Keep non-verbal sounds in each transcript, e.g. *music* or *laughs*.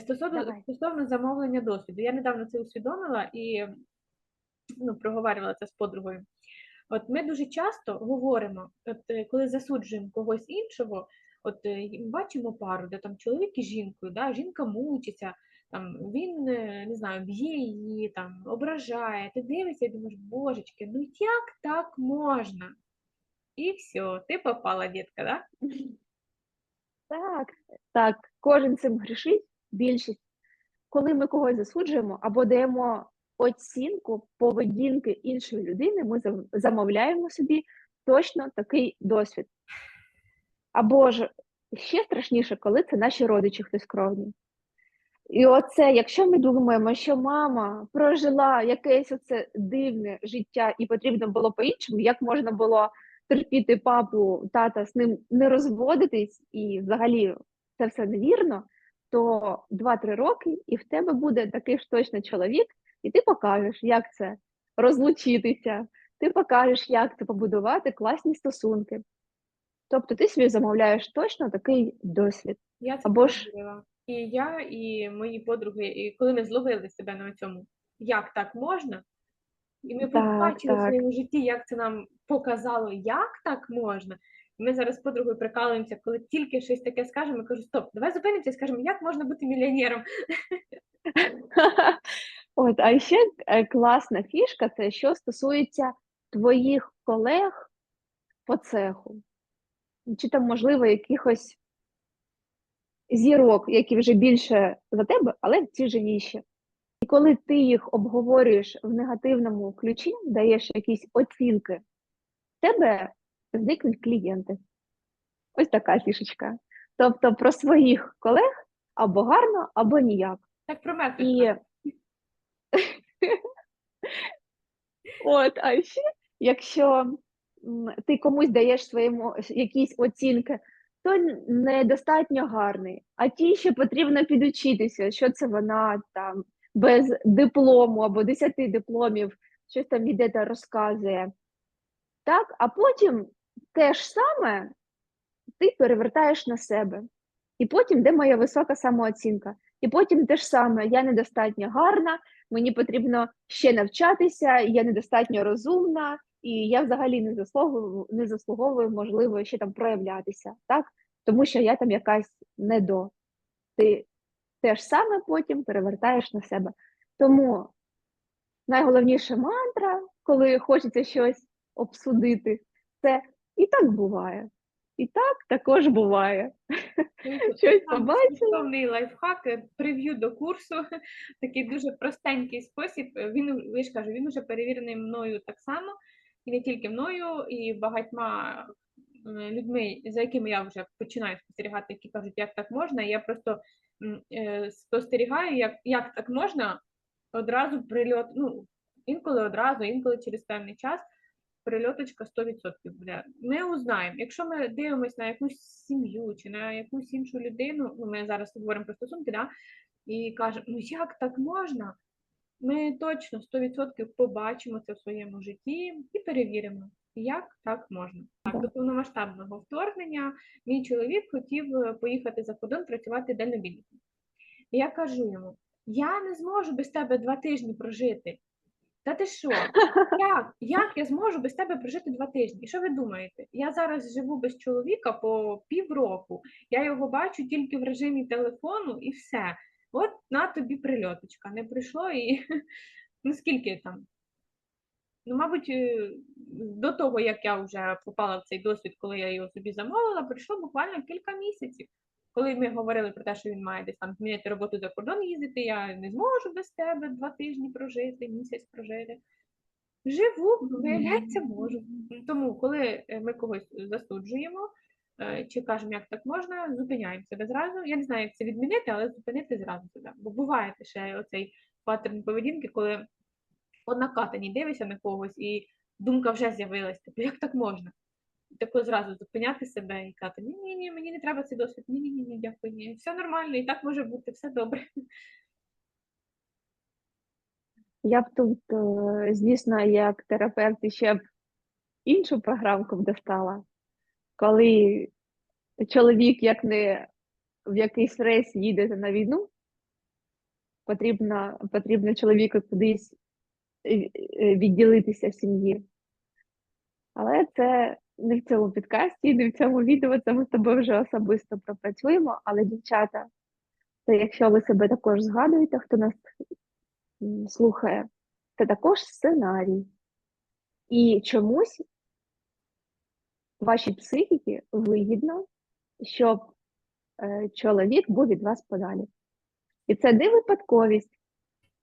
Стосовно, Давай. стосовно замовлення досвіду, я недавно це усвідомила і ну, проговорювала це з подругою. От ми дуже часто говоримо, от е, коли засуджуємо когось іншого, от е, бачимо пару, де там чоловік із жінкою, да, жінка мучиться, там він е, не знаю, б'є її, там ображає. Ти дивишся і думаєш, божечки, ну як так можна? І все, ти попала, дітка, да? Так, так, кожен цим грішить, більшість. Коли ми когось засуджуємо або даємо оцінку поведінки іншої людини, ми замовляємо собі точно такий досвід. Або ж ще страшніше, коли це наші родичі, хтось кровні. І оце, якщо ми думаємо, що мама прожила якесь оце дивне життя і потрібно було по-іншому, як можна було терпіти папу, тата з ним не розводитись, і взагалі це все невірно, то 2-3 роки, і в тебе буде такий ж точно чоловік, і ти покажеш, як це розлучитися, ти покажеш, як це побудувати класні стосунки. Тобто ти собі замовляєш точно такий досвід. Я це Або ж- І я, і мої подруги, і коли ми зловили себе на цьому, як так можна, і ми Так, побачили в своєму житті, як це нам показало, як так можна. Ми зараз з подругою прикалуємося, коли тільки щось таке скажемо, я кажу, стоп, давай зупинимося і скажемо, як можна бути мільйонером. *laughs* От, а ще е, класна фішка це що стосується твоїх колег по цеху, чи там, можливо, якихось зірок, які вже більше за тебе, але же ніші. І коли ти їх обговорюєш в негативному ключі, даєш якісь оцінки, тебе зникнуть клієнти. Ось така фішечка. Тобто про своїх колег або гарно, або ніяк. Так про мене. І *laughs* от, а ще, якщо ти комусь даєш своєму якісь оцінки, то недостатньо гарний, а ті ще потрібно підучитися, що це вона там без диплому або 10 дипломів, щось там іде та розказує. Так, а потім те ж саме ти перевертаєш на себе. І потім, де моя висока самооцінка? І потім те ж саме, я недостатньо гарна, мені потрібно ще навчатися, я недостатньо розумна, і я взагалі не заслуговую, не заслуговую, можливо, ще там проявлятися, так? Тому що я там якась недо. Ти те ж саме потім перевертаєш на себе. Тому найголовніша мантра, коли хочеться щось обсудити, це і так буває. І так також буває. *laughs* Щось Там побачила. безкоштовний лайфхак, е, прев'ю до курсу, *laughs* такий дуже простенький спосіб. Він, я ж кажу, він уже перевірений мною так само, і не тільки мною, і багатьма людьми, за якими я вже починаю спостерігати, які кажуть, як так можна. Я просто е, спостерігаю, як, як так можна одразу прильот, ну, інколи одразу, інколи через певний час. Прильоточка 100% буде. Ми узнаємо. Якщо ми дивимося на якусь сім'ю чи на якусь іншу людину, ну ми зараз говоримо про стосунки, да, і кажемо, ну як так можна? Ми точно 100% побачимо це в своєму житті і перевіримо, як так можна. Так, до повномасштабного вторгнення мій чоловік хотів е, поїхати за кордон працювати дальнобійником. І я кажу йому: я не зможу без тебе два тижні прожити. Та ти що? *laughs* Як? Як я зможу без тебе прожити два тижні? І що ви думаєте? Я зараз живу без чоловіка по півроку. Я його бачу тільки в режимі телефону і все. От на тобі прильоточка. Не прийшло і *laughs* ну скільки там? Ну, мабуть, е, до того, як я вже попала в цей досвід, коли я його собі замовила, пройшло буквально кілька місяців. Коли ми говорили про те, що він має десь там змінити роботу за кордон їздити, я не зможу без тебе два тижні прожити, місяць прожити. Живу, виявляється, можу. Тому, коли е, ми когось засуджуємо, е, чи кажемо, як так можна, зупиняємо себе зразу. Я не знаю, як це відмінити, але зупинити зразу себе. Бо буває ще оцей паттерн поведінки, коли однакатані дивишся на когось, і думка вже з'явилась, типу, як так можна? Тако зразу зупиняти себе і казати, ні, ні, ні, мені не треба цей досвід, ні, ні, ні, ні, дякую, ні, все нормально, і так може бути, все добре. Я б тут, е, звісно, як терапевт ще б іншу програмку б достала, коли чоловік як не в якийсь рейс їде на війну, потрібно, потрібно чоловіку кудись е, е, відділитися в сім'ї. Але це не в цьому підкасті, не в цьому відео, це ми з тобою вже особисто пропрацюємо. Але, дівчата, то якщо ви себе також згадуєте, хто нас слухає, це також сценарій. І чомусь вашій психіці вигідно, щоб е, чоловік був від вас подалі. І це не випадковість,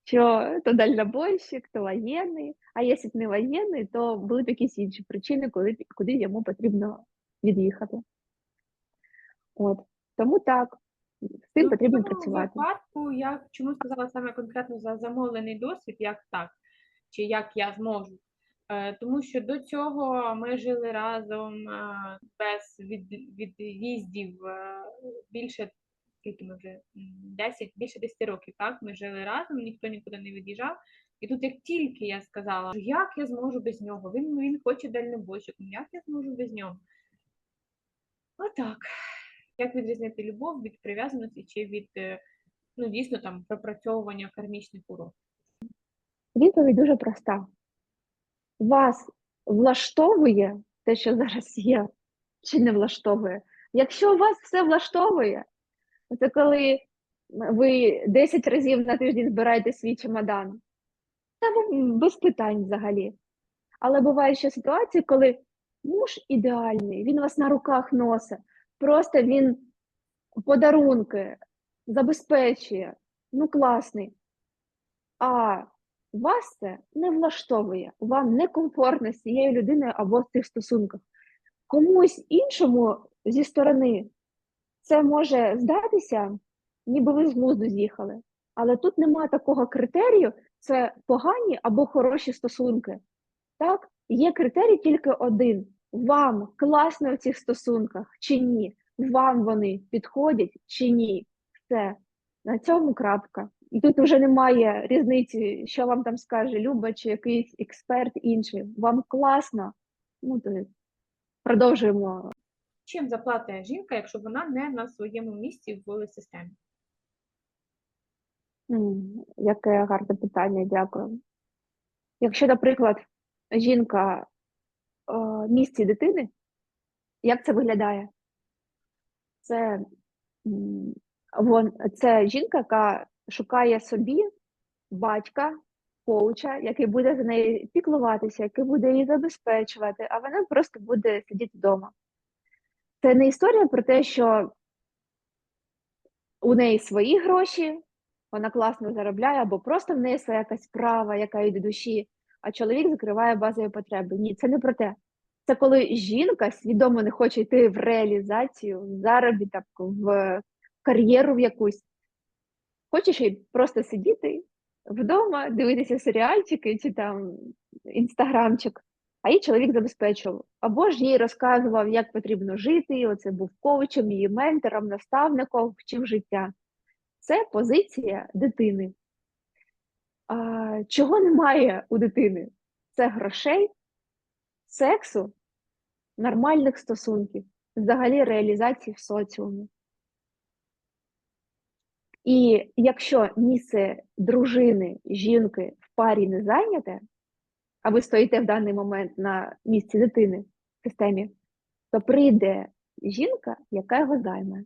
що то дальнобойщик, то воєнний, а якщо б не воєнний, то були б якісь інші причини, коли, куди йому потрібно від'їхати. От. Тому так, з цим Ну, потрібно працювати. випадку я чому сказала саме конкретно за замовлений досвід, як так, чи як я зможу. Е, Тому що до цього ми жили разом е, без від, від'їздів е, більше, скільки ми вже 10, більше 10 років, так? Ми жили разом, ніхто нікуди не від'їжджав. І тут, як тільки я сказала, що як я зможу без нього, він, він хоче дальнобойщиком, як я зможу без нього? Отак. Як відрізнити любов від прив'язаності чи від, е, ну, дійсно, там, пропрацьовування кармічних уроків? Відповідь дуже проста. Вас влаштовує те, що зараз є, чи не влаштовує? Якщо вас все влаштовує, це коли ви 10 разів на тиждень збираєте свій чемодан, та без питань взагалі. Але бувають ще ситуації, коли муж ідеальний, він вас на руках носить, просто він подарунки забезпечує, ну класний. А вас це не влаштовує, вам некомфортно з цією людиною або в цих стосунках. Комусь іншому зі сторони це може здатися, ніби ви з глузду з'їхали. Але тут немає такого критерію, це погані або хороші стосунки. Так, є критерій тільки один: вам класно в цих стосунках чи ні? Вам вони підходять чи ні? Все. На цьому крапка. І тут вже немає різниці, що вам там скаже Люба чи якийсь експерт інший. Вам класно. Ну, то продовжуємо. Чим заплатить жінка, якщо вона не на своєму місці в системі? Яке гарне питання, дякую. Якщо, наприклад, жінка е, в місці дитини, як це виглядає? Це, вон, це жінка, яка шукає собі батька, коуча, який буде за нею піклуватися, який буде її забезпечувати, а вона просто буде сидіти вдома. Це не історія про те, що у неї свої гроші, вона класно заробляє, або просто в неї своя якась справа, яка їй до душі, а чоловік закриває базові потреби. Ні, це не про те. Це коли жінка свідомо не хоче йти в реалізацію, в заробіток, в кар'єру в якусь. Хоче ще й просто сидіти вдома, дивитися серіальчики чи там інстаграмчик, а її чоловік забезпечував. Або ж їй розказував, як потрібно жити, оце був коучем, її ментором, наставником, вчив життя. Це позиція дитини. А, чого немає у дитини? Це грошей, сексу, нормальних стосунків, взагалі реалізації в соціумі. І якщо місце дружини, жінки в парі не зайняте, а ви стоїте в даний момент на місці дитини в системі, то прийде жінка, яка його займе.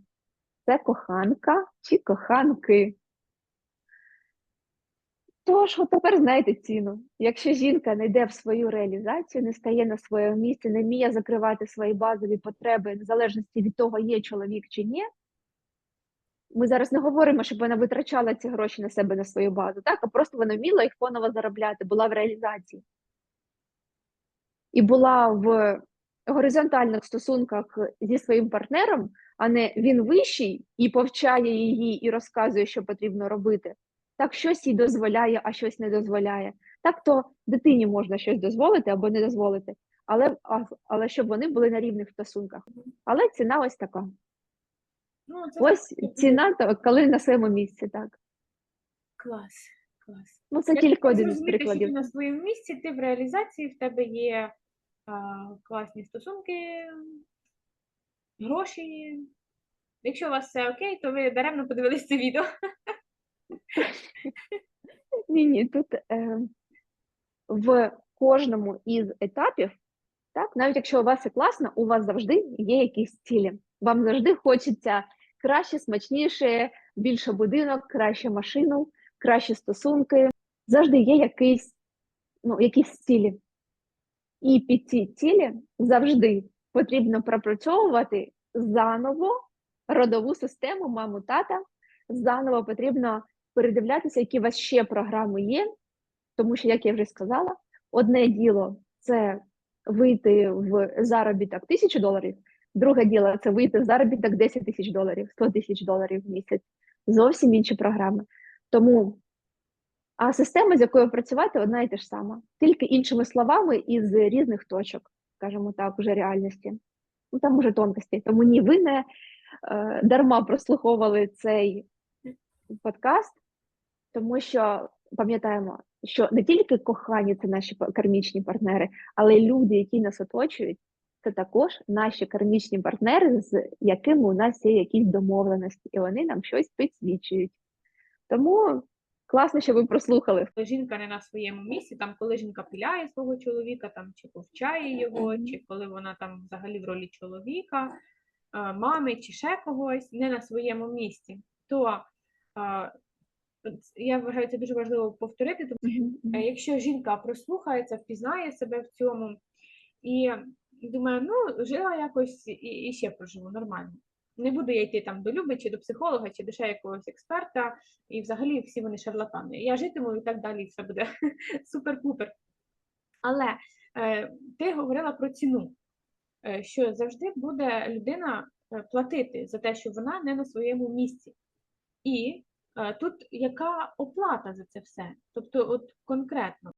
Це коханка чи коханки. Тож, от тепер знаєте ціну. Якщо жінка не йде в свою реалізацію, не стає на своєму місці, не вміє закривати свої базові потреби, в залежності від того, є чоловік чи ні, ми зараз не говоримо, щоб вона витрачала ці гроші на себе на свою базу, так? а просто вона вміла їх фоново заробляти, була в реалізації. І була в горизонтальних стосунках зі своїм партнером, а не він вищий і повчає її і розказує, що потрібно робити. Так щось їй дозволяє, а щось не дозволяє. Так то дитині можна щось дозволити або не дозволити, але, але щоб вони були на рівних стосунках. Але ціна ось така. Ну, це Ось так, ціна, коли на своєму місці, так. клас, клас. Ну, це тільки один що прикладів. на своєму місці, ти в реалізації, в тебе є а, класні стосунки, гроші. Якщо у вас все окей, то ви даремно подивились це відео. Ні, ні, тут е, в кожному із етапів, так, навіть якщо у вас все класно, у вас завжди є якісь цілі. Вам завжди хочеться краще, смачніше, більше будинок, краще машину, кращі стосунки. Завжди є якийсь, ну, якісь цілі. І під ці цілі завжди потрібно пропрацьовувати заново родову систему, маму, тата. Заново потрібно передивлятися, які у вас ще програми є, тому що, як я вже сказала, одне діло це вийти в заробіток тисячу доларів, друге діло це вийти в заробіток 10 тисяч доларів, 100 тисяч доларів в місяць. Зовсім інші програми. Тому а система, з якою працювати, одна і те ж сама, тільки іншими словами із різних точок, скажімо так, уже реальності. Ну там уже тонкості. Тому ні, ви не е, дарма прослуховували цей подкаст, тому що пам'ятаємо, що не тільки кохані це наші кармічні партнери, але й люди, які нас оточують, це також наші кармічні партнери, з якими у нас є якісь домовленості, і вони нам щось підсвічують. Тому класно, що ви прослухали. Жінка не на своєму місці, там коли жінка пиляє свого чоловіка, там чи повчає його, чи коли вона там взагалі в ролі чоловіка, е, мами чи ще когось не на своєму місці, то е, я вважаю це дуже важливо повторити, тому Е, Якщо жінка прослухається, впізнає себе в цьому і думає, ну, жила якось і, і ще проживу нормально. Не буду я йти там до Люби, чи до психолога, чи до ще якогось експерта, і взагалі всі вони шарлатани. Я житиму і так далі, і все буде *laughs* супер-пупер. Але е, ти говорила про ціну, е, що завжди буде людина е, платити за те, що вона не на своєму місці. І е, тут яка оплата за це все? Тобто, от конкретно.